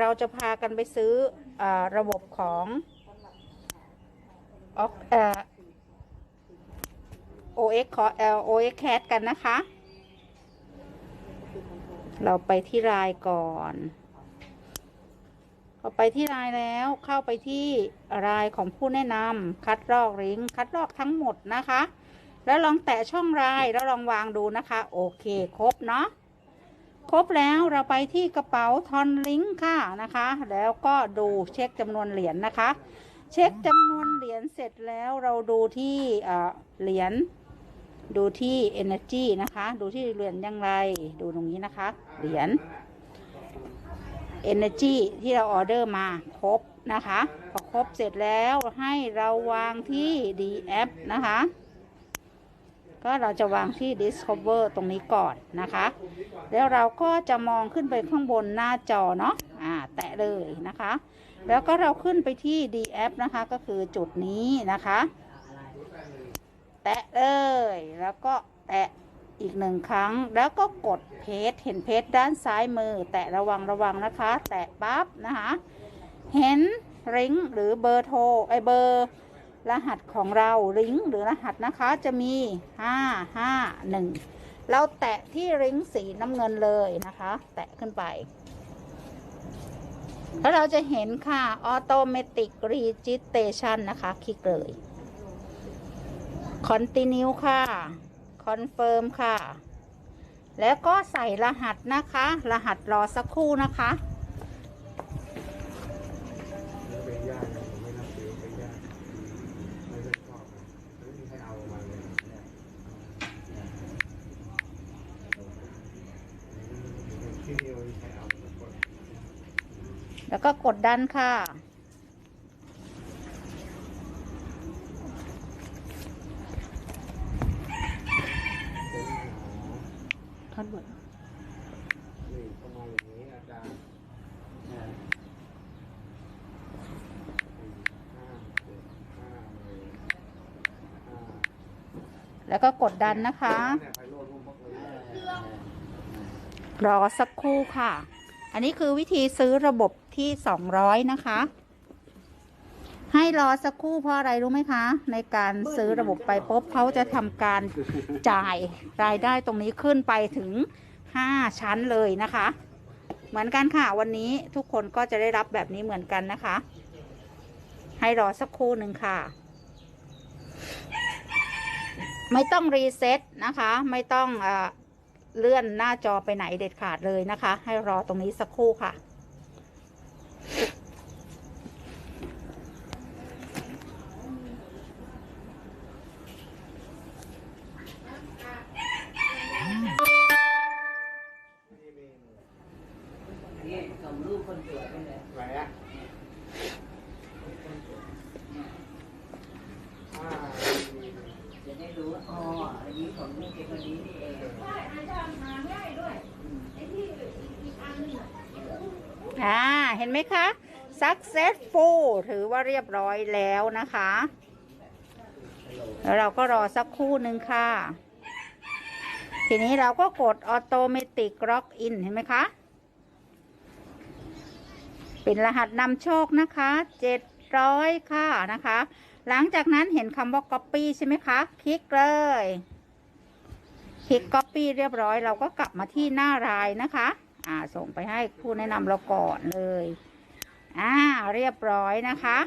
เราจะพากันไปซื้ออระบบของออกเอ่อ OX ขอเอ่อ OX Cat กันนะคะ เราไปที่ไลน์ก่อนพอไปที่ไลน์แล้วเข้าไปที่ไลน์ของผู้แนะนำคัดลอกลิงคัดลอกทั้งหมดนะคะ แล้วลองแตะช่องไลน์แล้วลองวางดูนะคะ โอเค ครบเนาะ ครบแล้วเราไปที่กระเป๋าทอนลิงก์ค่ะนะคะ แล้วก็ดูเช็คจำนวนเหรียญนะคะ เช็คจำนวนเหรียญเสร็จแล้วเราดูที่เหรียญดูที่ energy นะคะ ดูที่เหรียญอยังไร ดูตรงนี้นะคะ เหรียญ energy ที่เราออเดอร์มาครบนะคะ พอครบเสร็จแล้วให้เราวางที่ d app นะคะ ก็เราจะวางที่ discover ตรงนี้ก่อนนะคะ แล้วเราก็จะมองขึ้นไปข้างบนหน้าจอเนาะอ่าแตะเลยนะคะ แล้วก็เราขึ้นไปที่ D app นะคะก็คือจุดนี้นะคะ แตะเลย แล้วก็แตะอีกหนึ่งครั้งแล้วก็กดเพจเห็นเพจด้านซ้ายมือ แตะระวังระวังนะคะ แตะปั๊บนะคะ เห็นริงหรือเบอร์โทรไอเบอร์ รหัสของเราลิงก์หรือรหัสนะคะจะมี 551 เราแตะที่ริงก์สีน้ำเงินเลยนะคะ แตะขึ้นไป แล้วเราจะเห็นค่ะ Automatic Registration นะคะ คลิกเลย Continue ค่ะ Confirm ค่ะ แล้วก็ใส่รหัสนะคะ รหัสรอสักครู่นะคะ แล้วก็กดดันค่ะเป็นหาคัดบทนี่ประมาณอย่างนี้อาจารย์เนี่ยห้าเจ็ดห้าเลยห้าแล้วก็กดดันนะคะ เนี่ยไพโรจน์รุ่งพกเลย รอสักครู่ค่ะ อันนี้คือวิธีซื้อระบบที่ 200 นะคะ ให้รอสักครู่เพราะอะไรรู้ไหมคะ ในการซื้อระบบไปปุ๊บเขาจะทำการจ่ายรายได้ตรงนี้ขึ้นไปถึง 5 ชั้นเลยนะคะ เหมือนกันค่ะวันนี้ทุกคนก็จะได้รับแบบนี้เหมือนกันนะคะ ให้รอสักครู่หนึ่งค่ะไม่ต้องรีเซ็ตนะคะ ไม่ต้องเออ เลื่อนหน้าจอไปไหนเด็ดขาดเลยนะคะ ให้รอตรงนี้สักครู่ค่ะ นี่ส่งรูปคนสวยไปเลยไหนอะห้าจะได้รู้ว่าอ๋ออันนี้ของนี่เป็นคนนี้นี่เอง อ่าเห็นไหมคะ successful ถือว่าเรียบร้อยแล้วนะคะ แล้วเราก็รอสักครู่หนึ่งค่ะ ทีนี้เราก็กด automatic login เห็นไหมคะเป็นรหัสนำโชคนะคะ700ค่ะนะคะ หลังจากนั้นเห็นคำว่า copy ใช่ไหมคะ คลิกเลย คลิก copy เรียบร้อย เราก็กลับมาที่หน้ารายนะคะ อ่าส่งไปให้ผู้แนะนำเราก่อนเลย อ่า เรียบร้อยนะคะ